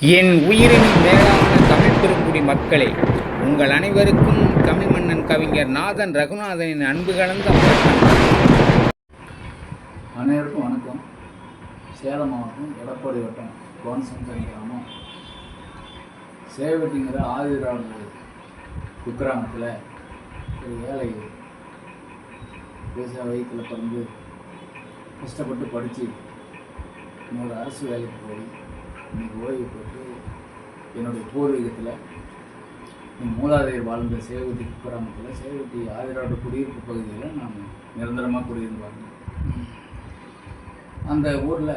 என் உயிரின் மேலான தமிழ் பெருங்குடி மக்களே உங்கள் அனைவருக்கும் தமிழ் மன்னன் கவிஞர் நாதன் ரகுநாதனின் அன்பு கலந்த அனைவருக்கும் வணக்கம். சேலம் மாவட்டம் எடப்பாடி வட்டம் கோனசங்கரி கிராமம். சேவட்டிங்கிற ஆதிராடு குக்கிராமத்தில் ஒரு ஏழை விவசாய வயிற்றில் பிறந்து கஷ்டப்பட்டு படித்து இன்னொரு அரசு வேலைக்கு போய் இன்னைக்கு ஓய்வு பெற்று என்னுடைய பூர்வீகத்தில் என் மூதாதையர் வாழ்ந்த சேவட்டி குக்கிராமத்தில் சேவட்டி ஆதிராடு குடியிருப்பு பகுதியில் நான் நிரந்தரமாக குடியிருந்து வாழ்ந்தேன் அந்த ஊரில்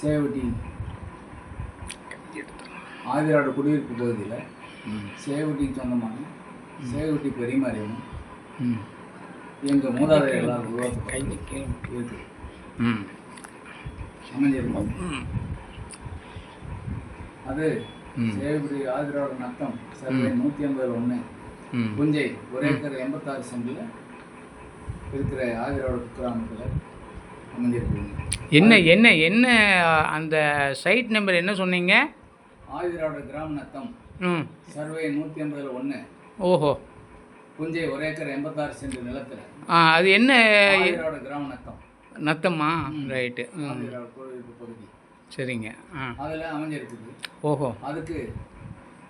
சேவட்டி ஆதிராடு குடியிருப்பு பகுதியில் சேவட்டிக்கு சொந்தமான சேவட்டி பெரியமாரியம்மன் ம். எங்கள் மூதாதையர்களால் உருவாக்கப்பட்ட கை நிற்க- இருக்கு ம். அமைஞ்சிருக்கும் ம். அது. சேவட்டி ஆதிராடு நத்தம் சர்வே நூற்றி ஐம்பதில் ஒன்று. புஞ்சை ஒரு ஏக்கர் எண்பத்தாறு சென்டில் இருக்கிற ஆதிராடு கிராமத்தில் அமைஞ்சிருக்குங்க என்ன என்ன என்ன அந்த சைட் நம்பர் என்ன சொன்னீங்க? ஆதிராடு கிராம நத்தம் ம். சர்வே நூற்றி ஐம்பதில் ஒன்று. ஓஹோ. புஞ்சை ஒரு ஏக்கர் எண்பத்தாறு சென்ட் நிலத்தில் ஆ அது என்ன? ஆதிராடு கிராம நத்தம். நத்தம்மா ரைட்டு ஆதிராடு கோயில் பகுதி சரிங்க. ஆ. அதில் அமைஞ்சிருக்குது. ஓஹோ. அதுக்கு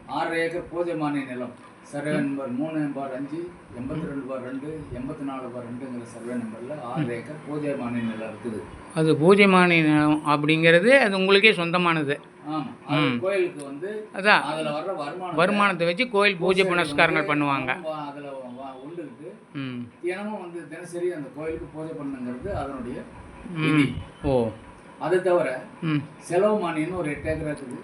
ஆறரை ஏக்கர் பூஜைமானிய நிலம். சர்வே நம்பர் மூணு பார் அஞ்சு எண்பத்தி ரெண்டு பார் ரெண்டு எண்பத்தி நாலு பார் ரெண்டுங்கிற சர்வே நம்பரில் ஆறு ஏக்கர் பூஜைமானிய நிலம் இருக்குது. அது பூஜை மாநிலம் அப்படிங்கிறது அது உங்களுக்கே சொந்தமானது. ஆமாம் கோயிலுக்கு வந்து அதான். அதில் வர்ற வருமானம் வருமானத்தை வச்சு கோயில் பூஜை புனஸ்காரங்கள் பண்ணுவாங்க. அதில் உண்டுருக்கு. ம். தினமும் வந்து தினசரி அந்த கோயிலுக்கு பூஜை பண்ணுங்கிறது அதனுடைய ஓ. அது தவிர ம். செலவு மானியம்னு ஒரு எட்டு ஏக்கரா இருக்குது.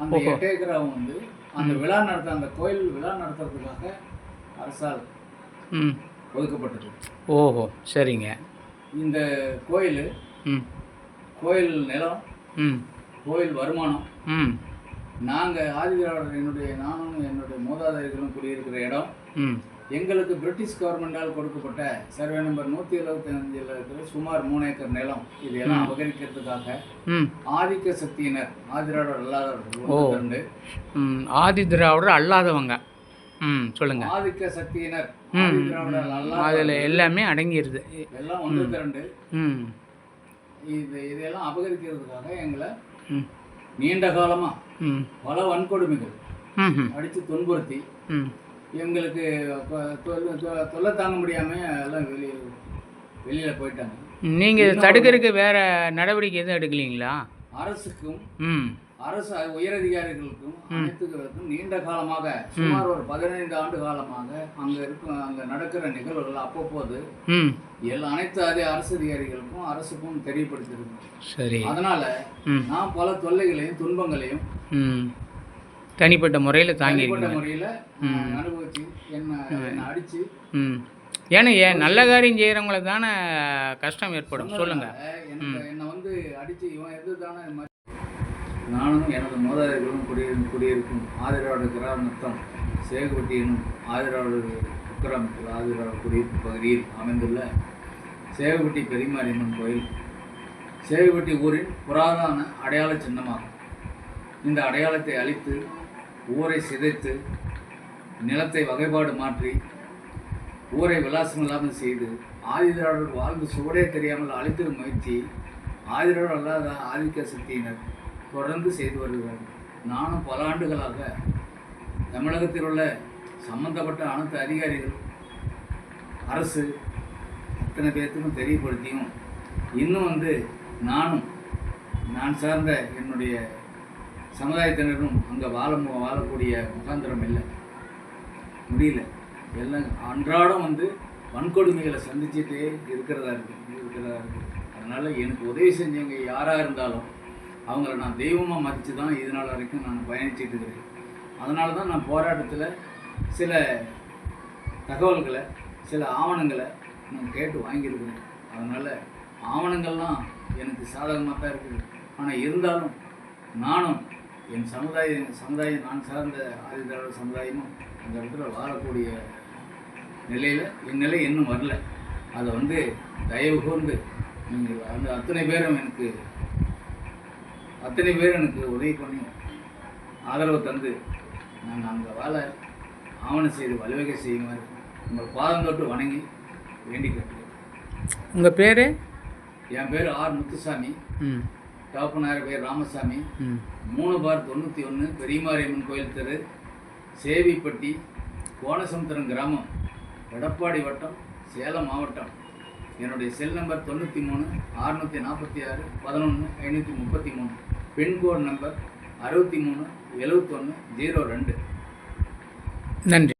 அந்த. எட்டு ஏக்கராவும் வந்து அந்த விழா நடத்த அந்த கோயில் விழா நடத்துறதுக்காக அரசால் ம். ஒதுக்கப்பட்டது. ஓஹோ சரிங்க. இந்த கோயில் ம். கோயில் நிலம் ம். கோயில் வருமானம் ம். நாங்கள் ஆதிதிராவிடர் என்னுடைய நானும் என்னுடைய மூதாதையர்களும் குடியிருக்கிற இடம் ம். எங்களுக்கு பிரிட்டிஷ் கவர்மெண்டால் கொடுக்கப்பட்ட சர்வே நம்பர் நூற்றி எழுபத்தி அஞ்சில் இருக்கிற சுமார் மூணு ஏக்கர் நிலம். இதையெல்லாம் அபகரிக்கிறதுக்காக ஆதிக்க சக்தியினர் ஆதிராவிடர் அல்லாதவர்கள் ஆதி திராவிடர் அல்லாதவங்க. ம் சொல்லுங்க. ஆதிக்க சக்தியினர் அதில் எல்லாமே அடங்கிடுது எல்லாம் ஒன்று திரண்டு. இது இதையெல்லாம் அபகரிக்கிறதுக்காக எங்களை நீண்ட காலமாக ம். பல வன்கொடுமைகள் அடித்து துன்புறுத்தி எங்களுக்கு தொல்லை தாங்க முடியாமல் எல்லாம் வெளியே வெளியில் போயிட்டாங்க. நீங்கள் தடுக்கிறதுக்கு வேற நடவடிக்கை எதுவும் எடுக்கலீங்களா? அரசுக்கும் அரசு உயரதிகாரிகளுக்கும் அனைத்துகளுக்கும் நீண்ட காலமாக சுமார் ஒரு பதினைந்து ஆண்டு காலமாக அங்க இருக்கும் அங்க நடக்கிற நிகழ்வுகள் அவ்வப்போது ம். எல்லா அனைத்து அதே அரசு அதிகாரிகளுக்கும் அரசுக்கும் தெரியப்படுத்திருக்கு. சரி. அதனால நான் பல தொல்லைகளையும் துன்பங்களையும் தனிப்பட்ட முறையில் தாங்கியிருக்கீங்க. ம். ஏன்னா ஏன் நல்ல காரியம் செய்கிறவங்கள தானே கஷ்டம் ஏற்படும். சொல்லுங்கள் என்னை வந்து அடிச்சு இவன் எது தானே நானும் எனது மூதாதையர்களும் குடியிரு குடியிருக்கும் ஆதிராடு கிராமத்தம் சேகுபட்டி என்னும் ஆதிராடு குக்கிராமத்தில் ஆதிராடு குடியிருப்பு பகுதியில் அமைந்துள்ள சேகுபட்டி பெரியமாரியம்மன் கோயில் சேகுபட்டி ஊரின் புராதன அடையாள சின்னமாகும். இந்த அடையாளத்தை அழித்து ஊரை சிதைத்து நிலத்தை வகைப்பாடு மாற்றி ஊரை விலாசம் இல்லாமல் செய்து ஆதிதிராவிடர் வாழ்ந்து சுவடே தெரியாமல் அழித்திடும் முயற்சி ஆதிதிராவிடர் அல்லாத ஆதிக்க சக்தியினர் தொடர்ந்து செய்து வருகிறார்கள் நானும் பல ஆண்டுகளாக தமிழகத்தில் உள்ள சம்பந்தப்பட்ட அனைத்து அதிகாரிகள் அரசு அத்தனை பேர்த்துக்கும் தெரியப்படுத்தியும் இன்னும் வந்து நானும் நான் சார்ந்த என்னுடைய சமுதாயத்தினரும் அங்கே வாழ வாழக்கூடிய முகாந்திரம் இல்லை. முடியல. எல்லாம் அன்றாடம் வந்து வன்கொடுமைகளை சந்திச்சுட்டே இருக்கிறதா இருக்குது இருக்கிறதா இருக்குது அதனால் எனக்கு உதவி செஞ்சவங்க யாராக இருந்தாலும் அவங்கள நான் தெய்வமாக மதித்து தான் இது நாள் வரைக்கும் நான் பயணிச்சுட்டு இருக்கிறேன். அதனால தான் நான் போராட்டத்தில் சில தகவல்களை சில ஆவணங்களை நான் கேட்டு வாங்கியிருக்கிறேன். அதனால் ஆவணங்கள்லாம் எனக்கு சாதகமாக தான் இருக்குது. ஆனால் இருந்தாலும் நானும் என் சமுதாய சமுதாயம் நான் சார்ந்த ஆதிதிராவிட சமுதாயமும் அந்த இடத்துல வாழக்கூடிய நிலையில் என் நிலை இன்னும் வரல. அதை வந்து தயவு கூர்ந்து நீங்கள் அந்த அத்தனை பேரும் எனக்கு அத்தனை பேர் எனக்கு உதவி பண்ணி ஆதரவு தந்து நாங்கள் அங்கே வாழ ஆவணம் செய்து வழிவகை செய்யுமாறு உங்கள் பாதம் தொட்டு வணங்கி வேண்டி கேட்டுக்கிறேன். உங்கள் பேர்? என் பேர் ஆர் முத்துசாமி. தகப்பனார் பேர் ராமசாமி. மூணு பார் தொண்ணூற்றி ஒன்று பெரியமாரியம்மன் கோயில் தெரு சேவிப்பட்டி கோணசமுத்திரம் கிராமம் எடப்பாடி வட்டம் சேலம் மாவட்டம். என்னுடைய செல் நம்பர் தொண்ணூற்றி மூணு அறுநூற்றி நாற்பத்தி ஆறு பதினொன்று ஐநூற்றி முப்பத்தி மூணு. பின்கோட் நம்பர் அறுபத்தி மூணு எழுவத்தொன்று ஜீரோ ரெண்டு. நன்றி.